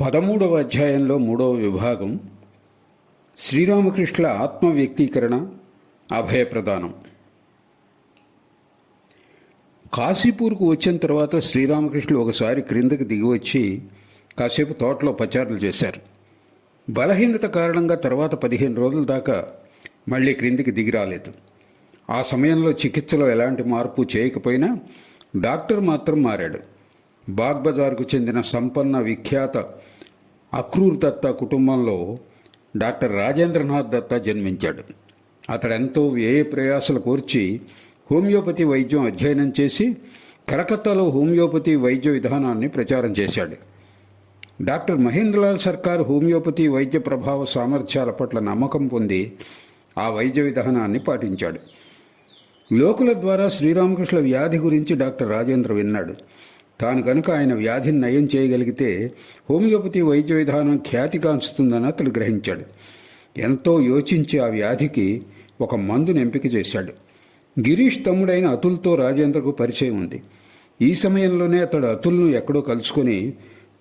పదమూడవ అధ్యాయంలో మూడవ విభాగం శ్రీరామకృష్ణుల ఆత్మ వ్యక్తీకరణ అభయప్రదానం. కాశీపూర్కు వచ్చిన తర్వాత శ్రీరామకృష్ణులు ఒకసారి క్రిందకి దిగివచ్చి కాసేపు తోటలో పచారులు చేశారు. బలహీనత కారణంగా తర్వాత పదిహేను రోజుల దాకా మళ్ళీ క్రిందికి దిగి రాలేదు. ఆ సమయంలో చికిత్సలో ఎలాంటి మార్పు చేయకపోయినా డాక్టర్ మాత్రం మారాడు. బాగ్ బజార్కు చెందిన సంపన్న విఖ్యాత అక్రూర్ దత్త కుటుంబంలో డాక్టర్ రాజేంద్రనాథ్ దత్త జన్మించాడు. అతడెంతో వ్యయ ప్రయాసలు కోర్చి హోమియోపతి వైద్యం అధ్యయనం చేసి కలకత్తాలో హోమియోపతి వైద్య విధానాన్ని ప్రచారం చేశాడు. డాక్టర్ మహేంద్రలాల్ సర్కార్ హోమియోపతి వైద్య ప్రభావ సామర్థ్యాల పట్ల నమ్మకం పొంది ఆ వైద్య విధానాన్ని పాటించాడు. లోకుల ద్వారా శ్రీరామకృష్ణ వ్యాధి గురించి డాక్టర్ రాజేంద్ర విన్నాడు. తాను కనుక ఆయన వ్యాధిని నయం చేయగలిగితే హోమియోపతి వైద్య విధానం ఖ్యాతిగాంచుతుందని అతడు గ్రహించాడు. ఎంతో యోచించి ఆ వ్యాధికి ఒక మందును ఎంపిక చేశాడు. గిరీష్ తమ్ముడైన అతుల్తో రాజేంద్రకు పరిచయం ఉంది. ఈ సమయంలోనే అతడు అతుల్ను ఎక్కడో కలుసుకొని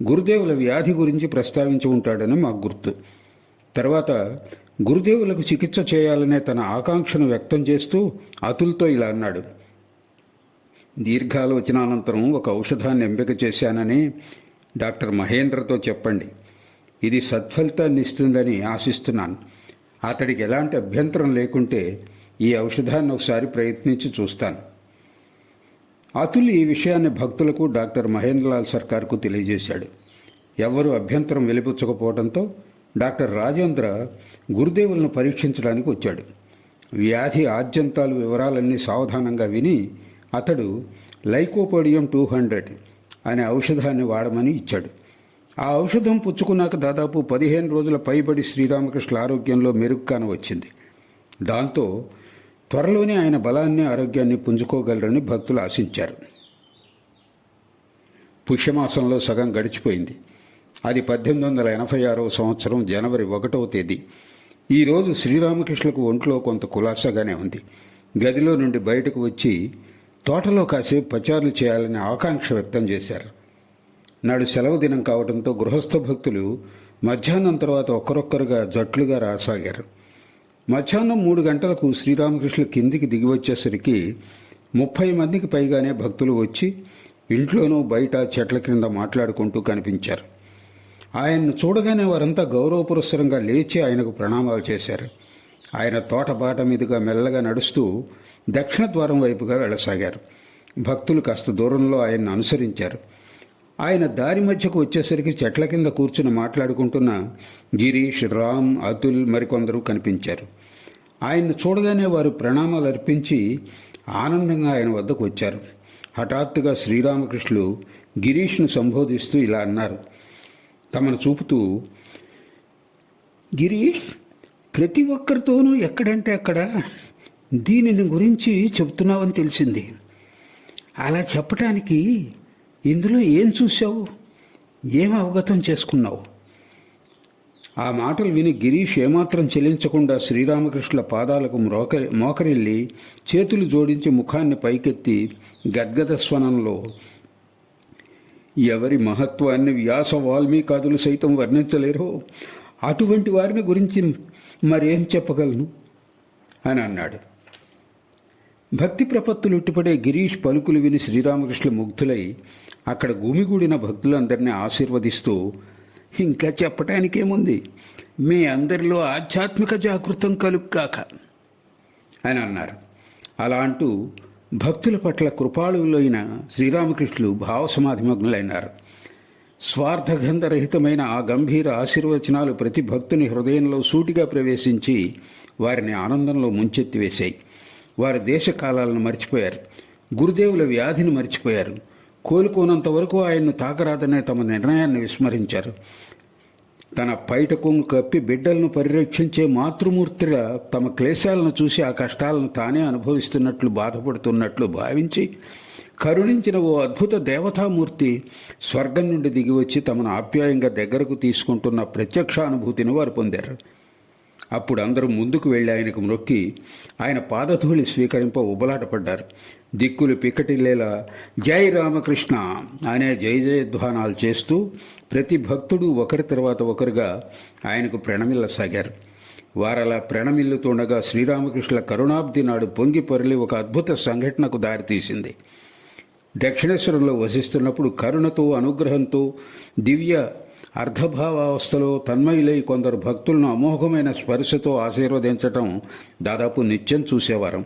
గురుదేవుల వ్యాధి గురించి ప్రస్తావించి ఉంటాడని మాకు గుర్తు. తర్వాత గురుదేవులకు చికిత్స చేయాలనే తన ఆకాంక్షను వ్యక్తం చేస్తూ అతుల్తో ఇలా అన్నాడు. దీర్ఘాలోచనానంతరం ఒక ఔషధాన్ని ఎంపిక చేశానని డాక్టర్ మహేంద్రతో చెప్పండి. ఇది సత్ఫలితాన్ని ఇస్తుందని ఆశిస్తున్నాను. అతడికి ఎలాంటి అభ్యంతరం లేకుంటే ఈ ఔషధాన్ని ఒకసారి ప్రయత్నించి చూస్తాను. అతుల్ ఈ విషయాన్ని భక్తులకు డాక్టర్ మహేంద్రలాల్ సర్కార్కు తెలియజేశాడు. ఎవరు అభ్యంతరం వెలిపుచ్చకపోవడంతో డాక్టర్ రాజేంద్ర గురుదేవులను పరీక్షించడానికి వచ్చాడు. వ్యాధి ఆద్యంతాలు వివరాలన్నీ సావధానంగా విని అతడు లైకోపోడియం టూ హండ్రెడ్ అనే ఔషధాన్ని వాడమని ఇచ్చాడు. ఆ ఔషధం పుచ్చుకున్నాక దాదాపు పదిహేను రోజుల పైబడి శ్రీరామకృష్ణ ఆరోగ్యంలో మెరుగ్గాన వచ్చింది. దాంతో త్వరలోనే ఆయన బలాన్ని ఆరోగ్యాన్ని పుంజుకోగలరని భక్తులు ఆశించారు. పుష్యమాసంలో సగం గడిచిపోయింది. అది పద్దెనిమిది వందల ఎనభై ఆరవ సంవత్సరం జనవరి ఒకటవ తేదీ. ఈరోజు శ్రీరామకృష్ణకు ఒంట్లో కొంత కులాసగానే ఉంది. గదిలో నుండి బయటకు వచ్చి తోటలో కాసేపు పచారులు చేయాలని ఆకాంక్ష వ్యక్తం చేశారు. నాడు సెలవు దినం కావడంతో గృహస్థ భక్తులు మధ్యాహ్నం తర్వాత ఒక్కరొక్కరుగా జట్లుగా రాసాగారు. మధ్యాహ్నం మూడు గంటలకు శ్రీరామకృష్ణ కిందికి దిగి వచ్చేసరికి ముప్పై మందికి పైగానే భక్తులు వచ్చి ఇంట్లోనూ బయట చెట్ల క్రింద మాట్లాడుకుంటూ కనిపించారు. ఆయన్ను చూడగానే వారంతా గౌరవపురస్సరంగా లేచి ఆయనకు ప్రణామాలు చేశారు. ఆయన తోటపాట మీదుగా మెల్లగా నడుస్తూ దక్షిణ ద్వారం వైపుగా వెళ్ళసాగారు. భక్తులు కాస్త దూరంలో ఆయన్ను అనుసరించారు. ఆయన దారి మధ్యకు వచ్చేసరికి చెట్ల కింద కూర్చుని మాట్లాడుకుంటున్న గిరీష్ రామ్ అతుల్ మరికొందరు కనిపించారు. ఆయన్ను చూడగానే వారు ప్రణామాలు అర్పించి ఆనందంగా ఆయన వద్దకు వచ్చారు. హఠాత్తుగా శ్రీరామకృష్ణులు గిరీష్ను సంబోధిస్తూ ఇలా అన్నారు. తమను చూపుతూ గిరీష్ ప్రతి ఒక్కరితోనూ ఎక్కడంటే అక్కడ దీనిని గురించి చెప్తున్నావని తెలిసింది. అలా చెప్పటానికి ఇందులో ఏం చూసావు ఏం అవగతం చేసుకున్నావు? ఆ మాటలు విని గిరీష్ ఏమాత్రం చెల్లించకుండా శ్రీరామకృష్ణుల పాదాలకు మ్రోక మోకరిల్లి చేతులు జోడించి ముఖాన్ని పైకెత్తి గద్గద స్వనంలో ఎవరి మహత్వాన్ని వ్యాస వాల్మీకాదులు సైతం వర్ణించలేరో? అటువంటి వారిని గురించి మరేం చెప్పగలను? అని అన్నాడు. భక్తి ప్రపత్తులు ఉట్టిపడే గిరీష్ పలుకులు విని శ్రీరామకృష్ణ ముగ్ధులై అక్కడ గుమిగూడిన భక్తులందరినీ ఆశీర్వదిస్తూ ఇంకా చెప్పటానికేముంది? మీ అందరిలో ఆధ్యాత్మిక జాగృతం కలుక్కాక అని అన్నారు. అలా అంటూ భక్తుల పట్ల కృపాళువులైన శ్రీరామకృష్ణులు భావసమాధిమగ్నులైనారు. స్వార్థగంధరహితమైన ఆ గంభీర ఆశీర్వచనాలు ప్రతి భక్తుని హృదయంలో సూటిగా ప్రవేశించి వారిని ఆనందంలో ముంచెత్తివేశాయి. వారి దేశకాలాలను మర్చిపోయారు. గురుదేవుల వ్యాధిని మర్చిపోయారు. కోలుకోనంత వరకు ఆయన్ను తాకరాదనే తమ నిర్ణయాన్ని విస్మరించారు. తన పైటకు కప్పి బిడ్డలను పరిరక్షించే మాతృమూర్తిగా తమ క్లేశాలను చూసి ఆ కష్టాలను తానే అనుభవిస్తున్నట్లు బాధపడుతున్నట్లు భావించి కరుణించిన ఓ అద్భుత దేవతామూర్తి స్వర్గం నుండి దిగివచ్చి తమను ఆప్యాయంగా దగ్గరకు తీసుకుంటున్న ప్రత్యక్షానుభూతిని వారు పొందారు. అప్పుడు అందరూ ముందుకు వెళ్ళి ఆయనకు మొక్కి ఆయన పాదధూళి స్వీకరింప ఉబలాటపడ్డారు. దిక్కులు పికటిల్లేలా జై రామకృష్ణ అనే జై జయధ్వానాలు చేస్తూ ప్రతి భక్తుడు ఒకరి తర్వాత ఒకరుగా ఆయనకు ప్రణమిల్లసాగారు వారలా ప్రణమిల్లుతుండగా శ్రీరామకృష్ణుల కరుణాబ్ది నాడు పొంగి పొరలి ఒక అద్భుత సంఘటనకు దారితీసింది. దక్షిణేశ్వరంలో వసిస్తున్నప్పుడు కరుణతో అనుగ్రహంతో దివ్య అర్ధభావావస్థలో తన్మయులై కొందరు భక్తులను అమోఘమైన స్పర్శతో ఆశీర్వదించటం దాదాపు నిత్యం చూసేవారం.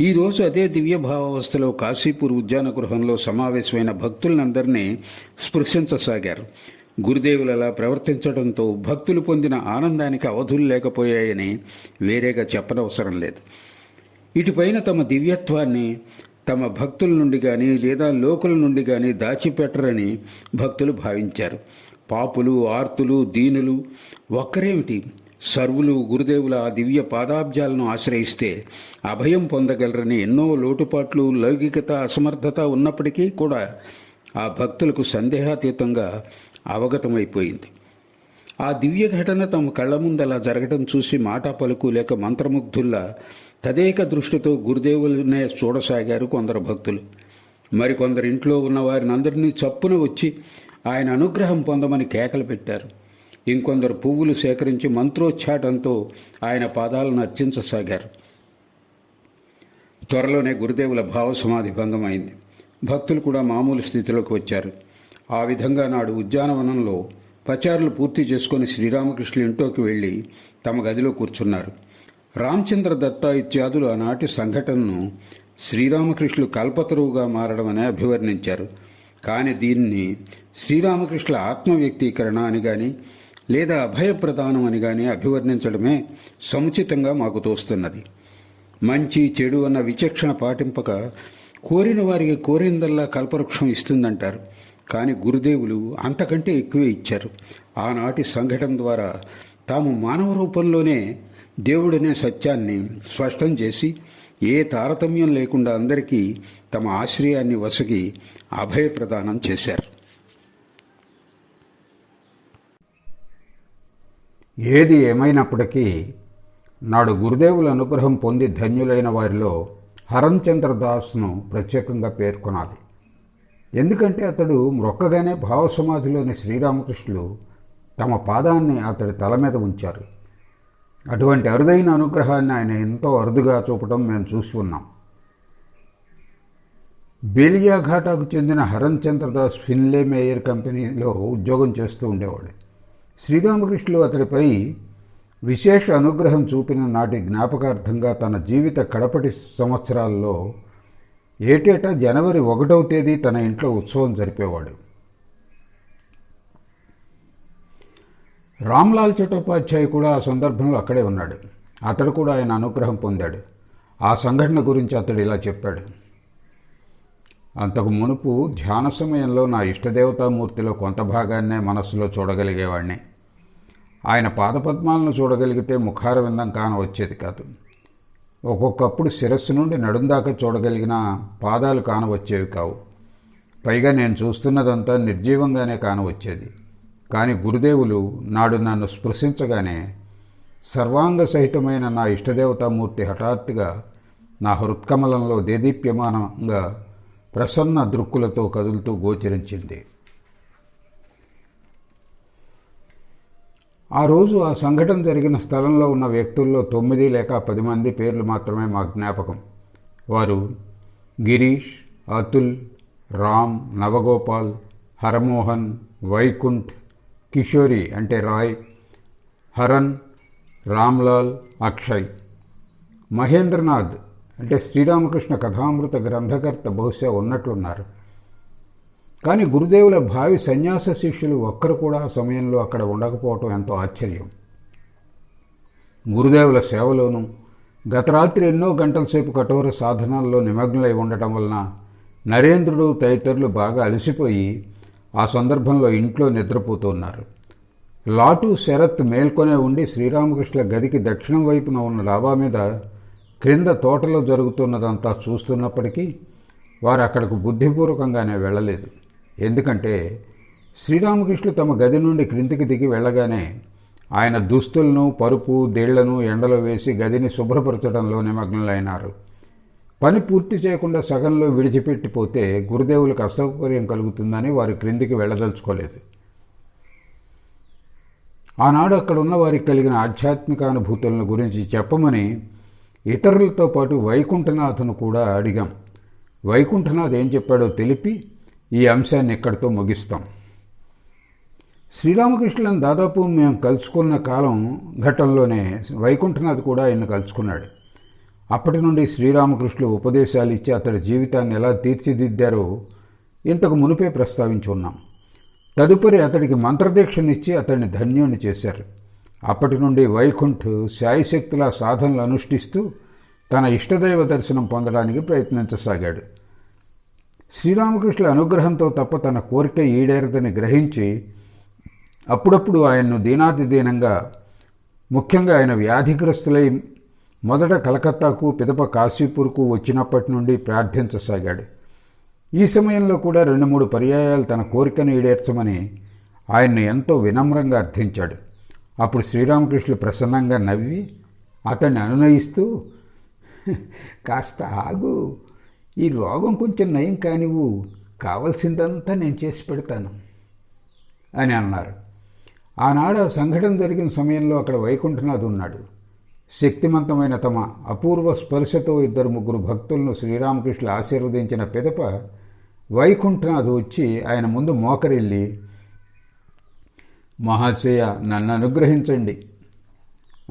ఈ రోజు అదే దివ్య భావావస్థలో కాశీపూర్ ఉద్యాన గృహంలో సమావేశమైన భక్తులందరినీ స్పృశించసాగారు. గురుదేవులలా ప్రవర్తించడంతో భక్తులు పొందిన ఆనందానికి అవధులు లేకపోయాయని వేరేగా చెప్పనవసరం లేదు. ఇటుపైన తమ దివ్యత్వాన్ని తమ భక్తుల నుండి కానీ లేదా లోకుల నుండి కానీ దాచిపెట్టరని భక్తులు భావించారు. పాపులు ఆర్తులు దీనులు ఒక్కరేమిటి? సర్వులు గురుదేవుల ఆ దివ్య పాదాబ్జాలను ఆశ్రయిస్తే అభయం పొందగలరని ఎన్నో లోటుపాట్లు లౌకికత అసమర్థత ఉన్నప్పటికీ కూడా ఆ భక్తులకు సందేహాతీతంగా అవగతమైపోయింది. ఆ దివ్య ఘటన తమ కళ్ళ ముందలా జరగటం చూసి మాట పలుకు లేక మంత్రముగ్ధుల్లా తదేక దృష్టితో గురుదేవులనే చూడసాగారు కొందరు భక్తులు. మరికొందరు ఇంట్లో ఉన్న వారిని అందరినీ చప్పున వచ్చి ఆయన అనుగ్రహం పొందమని కేకలు పెట్టారు. ఇంకొందరు పువ్వులు సేకరించి మంత్రోచ్చాటంతో ఆయన పాదాలను అర్చించసాగారు. త్వరలోనే గురుదేవుల భావసమాధి భంగమైంది. భక్తులు కూడా మామూలు స్థితిలోకి వచ్చారు. ఆ విధంగా నాడు ఉద్యానవనంలో పచారులు పూర్తి చేసుకుని శ్రీరామకృష్ణుల ఇంట్లోకి వెళ్ళి తమ గదిలో కూర్చున్నారు. రామచంద్ర దత్త ఇత్యాదులు ఆనాటి సంఘటనను శ్రీరామకృష్ణులు కల్పతరువుగా మారడమని అభివర్ణించారు. కానీ దీన్ని శ్రీరామకృష్ణుల ఆత్మవ్యక్తీకరణ అని కానీ లేదా అభయప్రదానం అని కానీ అభివర్ణించడమే సముచితంగా మాకు తోస్తున్నది. మంచి చెడు అన్న విచక్షణ పాటింపక కోరిన వారికి కోరిందల్లా కల్పవృక్షం ఇస్తుందంటారు. కానీ గురుదేవులు అంతకంటే ఎక్కువే ఇచ్చారు. ఆనాటి సంఘటన ద్వారా తాము మానవ రూపంలోనే దేవుడనే సత్యాన్ని స్పష్టం చేసి ఏ తారతమ్యం లేకుండా అందరికీ తమ ఆశ్రయాన్ని వసగి అభయప్రదానం చేశారు. ఏది ఏమైనప్పటికీ నాడు గురుదేవుల అనుగ్రహం పొంది ధన్యులైన వారిలో హరంచంద్ర దాస్ను ప్రత్యేకంగా పేర్కొనాలి. ఎందుకంటే అతడు మ్రొక్కగానే భావసమాధిలోని శ్రీరామకృష్ణులు తమ పాదాన్ని అతడి తల మీద ఉంచారు. అటువంటి అరుదైన అనుగ్రహాన్ని ఆయన ఎంతో అరుదుగా చూపడం మేము చూసి ఉన్నాం. బేలియాఘాటాకు చెందిన హరన్చంద్రదాస్ ఫిన్లే మేయర్ కంపెనీలో ఉద్యోగం చేస్తూ ఉండేవాడు. శ్రీరామకృష్ణులు అతడిపై విశేష అనుగ్రహం చూపిన నాటి జ్ఞాపకార్థంగా తన జీవిత కడపటి సంవత్సరాల్లో ఏటేటా జనవరి ఒకటవ తేదీ తన ఇంట్లో ఉత్సవం జరిపేవాడు. రామ్లాల్ చటోపాధ్యాయ కూడా ఆ సందర్భంలో అక్కడే ఉన్నాడు. అతడు కూడా ఆయన అనుగ్రహం పొందాడు. ఆ సంఘటన గురించి అతడు ఇలా చెప్పాడు. అంతకు మునుపు ధ్యాన సమయంలో నా ఇష్టదేవతామూర్తిలో కొంత భాగాన్నే మనస్సులో చూడగలిగేవాడిని ఆయన పాదపద్మాలను చూడగలిగితే ముఖార విందం కాన వచ్చేది కాదు. ఒక్కొక్కప్పుడు శిరస్సు నుండి నడుం దాకా చూడగలిగిన పాదాలు కానవచ్చేవి కావు. పైగా నేను చూస్తున్నదంతా నిర్జీవంగానే కానవచ్చేది. కానీ గురుదేవులు నాడు నన్ను స్పృశించగానే సర్వాంగ సహితమైన నా ఇష్టదేవతామూర్తి హఠాత్తుగా నా హృత్కమలంలో దేదీప్యమానంగా ప్రసన్న దృక్కులతో కదులుతూ గోచరించింది. ఆ రోజు ఆ సంఘటన జరిగిన స్థలంలో ఉన్న వ్యక్తుల్లో తొమ్మిది లేక పది మంది పేర్లు మాత్రమే మా జ్ఞాపకం. వారు గిరీష్ అతుల్ రామ్ నవగోపాల్ హరమోహన్ వైకుంఠ్ కిషోరి అంటే రాయ్ హరన్ రామ్లాల్ అక్షయ్. మహేంద్రనాథ్ అంటే శ్రీరామకృష్ణ కథామృత గ్రంథకర్త బహుశా ఉన్నట్లున్నారు. కానీ గురుదేవుల భావి సన్యాస శిష్యులు ఒక్కరు కూడా ఆ సమయంలో అక్కడ ఉండకపోవటం ఎంతో ఆశ్చర్యం. గురుదేవుల సేవలోనూ గత రాత్రి ఎన్నో గంటల సేపు కఠోర సాధనాల్లో నిమగ్నలై ఉండటం వలన నరేంద్రుడు తదితరులు బాగా అలసిపోయి ఆ సందర్భంలో ఇంట్లో నిద్రపోతున్నారు లాటు శరత్ మేల్కొనే ఉండి శ్రీరామకృష్ణ గదికి దక్షిణం వైపున ఉన్న డాబా మీద క్రింద తోటలో జరుగుతున్నదంతా చూస్తున్నప్పటికీ వారు అక్కడకు బుద్ధిపూర్వకంగానే వెళ్ళలేదు. ఎందుకంటే శ్రీరామకృష్ణులు తమ గది నుండి క్రిందికి దిగి వెళ్ళగానే ఆయన దుస్తులను పరుపు దేళ్ళను ఎండలో వేసి గదిని శుభ్రపరచడంలో నిమగ్నులైనారు. పని పూర్తి చేయకుండా సగంలో విడిచిపెట్టిపోతే గురుదేవులకు అసౌకర్యం కలుగుతుందని వారు క్రిందికి వెళ్ళదలుచుకోలేదు. ఆనాడు అక్కడ ఉన్న వారికి కలిగిన ఆధ్యాత్మిక అనుభూతులను గురించి చెప్పమని ఇతరులతో పాటు వైకుంఠనాథును కూడా అడిగాం. వైకుంఠనాథ్ ఏం చెప్పాడో తెలిపి ఈ అంశాన్ని ఇక్కడితో ముగిస్తాం. శ్రీరామకృష్ణులను దాదాపు మేము కలుసుకున్న కాలం ఘట్టంలోనే వైకుంఠనాథ్ కూడా ఆయన కలుసుకున్నాడు. అప్పటి నుండి శ్రీరామకృష్ణులు ఉపదేశాలు ఇచ్చి అతడి జీవితాన్ని ఎలా తీర్చిదిద్దారో ఇంతకు మునిపే ప్రస్తావించి ఉన్నాం. తదుపరి అతడికి మంత్రదీక్షనిచ్చి అతడిని ధన్యుని చేశారు. అప్పటి నుండి వైకుంఠ్ శాయశక్తుల సాధనలు అనుష్ఠిస్తూ తన ఇష్టదైవ దర్శనం పొందడానికి ప్రయత్నించసాగాడు. శ్రీరామకృష్ణుల అనుగ్రహంతో తప్ప తన కోరిక ఈడేరదని గ్రహించి అప్పుడప్పుడు ఆయన్ను దీనాతిదీనంగా ముఖ్యంగా ఆయన వ్యాధిగ్రస్తులై మొదట కలకత్తాకు పిదప కాశీపూర్కు వచ్చినప్పటి నుండి ప్రార్థించసాగాడు. ఈ సమయంలో కూడా రెండు మూడు పర్యాయాలు తన కోరికను ఈడేర్చమని ఆయన్ను ఎంతో వినమ్రంగా అర్థించాడు. అప్పుడు శ్రీరామకృష్ణులు ప్రసన్నంగా నవ్వి అతన్ని అనునయిస్తూ కాస్త ఆగు ఈ రోగం కొంచెం నయం కానివ్వు కావలసిందంతా నేను చేసి పెడతాను అని అన్నారు. ఆనాడు ఆ సంఘటన జరిగిన సమయంలో అక్కడ వైకుంఠనాథ్ ఉన్నాడు. శక్తిమంతమైన తమ అపూర్వ స్పర్శతో ఇద్దరు ముగ్గురు భక్తులను శ్రీరామకృష్ణులు ఆశీర్వదించిన పిదప వైకుంఠనాథ్ వచ్చి ఆయన ముందు మోకరిల్లి మహాశయ నన్ను అనుగ్రహించండి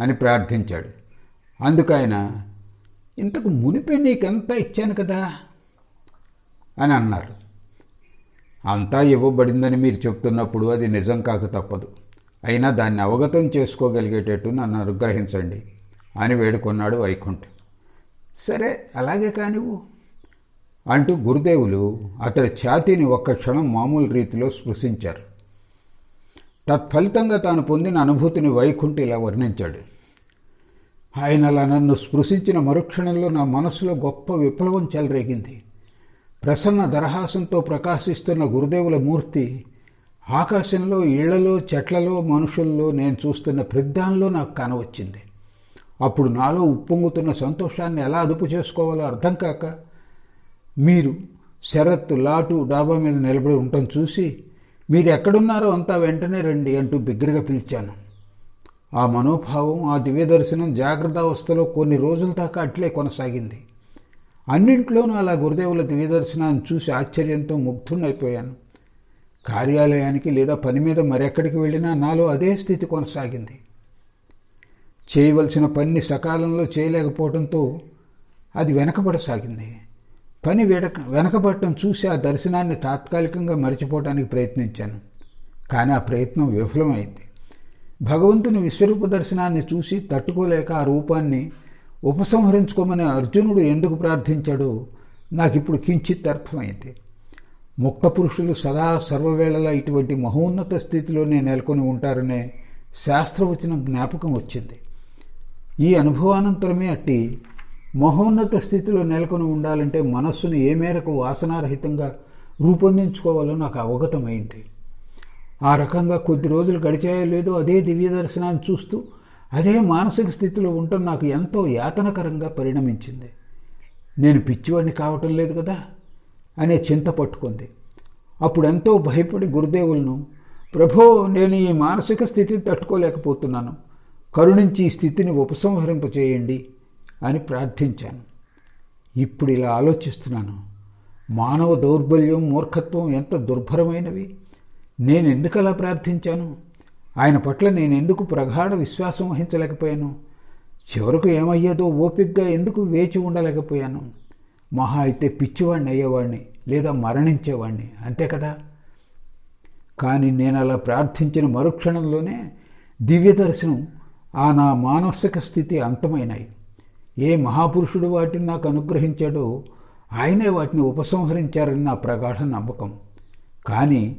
అని ప్రార్థించాడు. అందుకు ఆయన ఇంతకు మునిపే నీకెంత ఇచ్చాను కదా? అని అన్నారు. అంతా ఇవ్వబడిందని మీరు చెప్తున్నప్పుడు అది నిజం కాక తప్పదు. అయినా దాన్ని అవగతం చేసుకోగలిగేటట్టు నన్ను అనుగ్రహించండి అని వేడుకొన్నాడు వైకుంఠ్. సరే అలాగే కానివ్వు అంటూ గురుదేవులు అతడి ఛాతీని ఒక్క క్షణం మామూలు రీతిలో స్పృశించారు. తత్ఫలితంగా తాను పొందిన అనుభూతిని వైకుంఠ్ ఇలా వర్ణించాడు. ఆయన అలా నన్ను స్పృశించిన మరుక్షణంలో నా మనసులో గొప్ప విప్లవం చెలరేగింది. ప్రసన్న దరహాసంతో ప్రకాశిస్తున్న గురుదేవుల మూర్తి ఆకాశంలో ఇళ్ళలో చెట్లలో మనుషుల్లో నేను చూస్తున్న ప్రద్దాంలో నాకు కనవచ్చింది అప్పుడు నాలో ఉప్పొంగుతున్న సంతోషాన్ని ఎలా అదుపు చేసుకోవాలో అర్థం కాక మీరు శరత్ లాటు డాబా మీద నిలబడి ఉండటం చూసి మీరు ఎక్కడున్నారో అంతా వెంటనే రండి అంటూ బిగ్గరగా పిలిచాను. ఆ మనోభావం ఆ దివ్యదర్శనం జాగ్రత్త అవస్థలో కొన్ని రోజుల దాకా అట్లే కొనసాగింది. అన్నింట్లోనూ అలా గురుదేవుల దివ్యదర్శనాన్ని చూసి ఆశ్చర్యంతో ముగ్ధున్నైపోయాను కార్యాలయానికి లేదా పని మీద మరెక్కడికి వెళ్ళినా నాలో అదే స్థితి కొనసాగింది. చేయవలసిన పని సకాలంలో చేయలేకపోవడంతో అది వెనకబడసాగింది. పని వెనక వెనకబడటం చూసి ఆ దర్శనాన్ని తాత్కాలికంగా మర్చిపోవడానికి ప్రయత్నించాను. కానీ ఆ ప్రయత్నం విఫలమైంది. భగవంతుని విశ్వరూప దర్శనాన్ని చూసి తట్టుకోలేక ఆ రూపాన్ని ఉపసంహరించుకోమని అర్జునుడు ఎందుకు ప్రార్థించాడో? నాకు ఇప్పుడు కించిత్ అర్థమైంది. ముక్త పురుషులు సదా సర్వవేళలా ఇటువంటి మహోన్నత స్థితిలోనే నెలకొని ఉంటారనే శాస్త్రవచనం జ్ఞాపకం వచ్చింది. ఈ అనుభవానంతరమే అట్టి మహోన్నత స్థితిలో నెలకొని ఉండాలంటే మనస్సును ఏ మేరకు వాసనారహితంగా రూపొందించుకోవాలో నాకు అవగతమైంది. ఆ రకంగా కొద్ది రోజులు గడిచాయో లేదో అదే దివ్య దర్శనాన్ని చూస్తూ అదే మానసిక స్థితిలో ఉండటం నాకు ఎంతో యాతనకరంగా పరిణమించింది. నేను పిచ్చివాడిని కావటం లేదు కదా అనే చింత పట్టుకుంది. అప్పుడు ఎంతో భయపడి గురుదేవులను ప్రభో నేను ఈ మానసిక స్థితిని తట్టుకోలేకపోతున్నాను. కరుణించి ఈ స్థితిని ఉపసంహరింపచేయండి అని ప్రార్థించాను. ఇప్పుడు ఇలా ఆలోచిస్తున్నాను. మానవ దౌర్బల్యం మూర్ఖత్వం ఎంత దుర్భరమైనవి. నేను ఎందుకు అలా ప్రార్థించాను? ఆయన పట్ల నేను ఎందుకు ప్రగాఢ విశ్వాసం వహించలేకపోయాను? చివరకు ఏమయ్యేదో ఓపికగా ఎందుకు వేచి ఉండలేకపోయాను? మహా అయితే పిచ్చివాడిని అయ్యేవాడిని లేదా మరణించేవాడిని అంతే కదా? కానీ నేను అలా ప్రార్థించిన మరుక్షణంలోనే దివ్య దర్శనం ఆ నా మానసిక స్థితి అంతమైనాయి. ఏ మహాపురుషుడు వాటిని నాకు అనుగ్రహించాడో ఆయనే వాటిని ఉపసంహరించారని నా ప్రగాఢ నమ్మకం. కానీ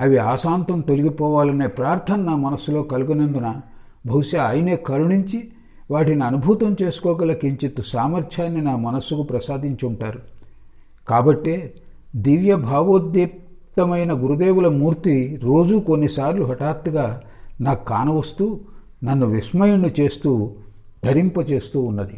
అవి ఆశాంతం తొలగిపోవాలనే ప్రార్థన నా మనస్సులో కలుగునందున బహుశా ఆయనే కరుణించి వాటిని అనుభూతం చేసుకోగల కించిత్ సామర్థ్యాన్ని నా మనస్సుకు ప్రసాదించి ఉంటారు కాబట్టే దివ్య భావోద్దీప్తమైన గురుదేవుల మూర్తి రోజూ కొన్నిసార్లు హఠాత్తుగా నాకు కానవస్తూ నన్ను విస్మయుణ్ణి చేస్తూ ధరింపచేస్తూ ఉన్నది.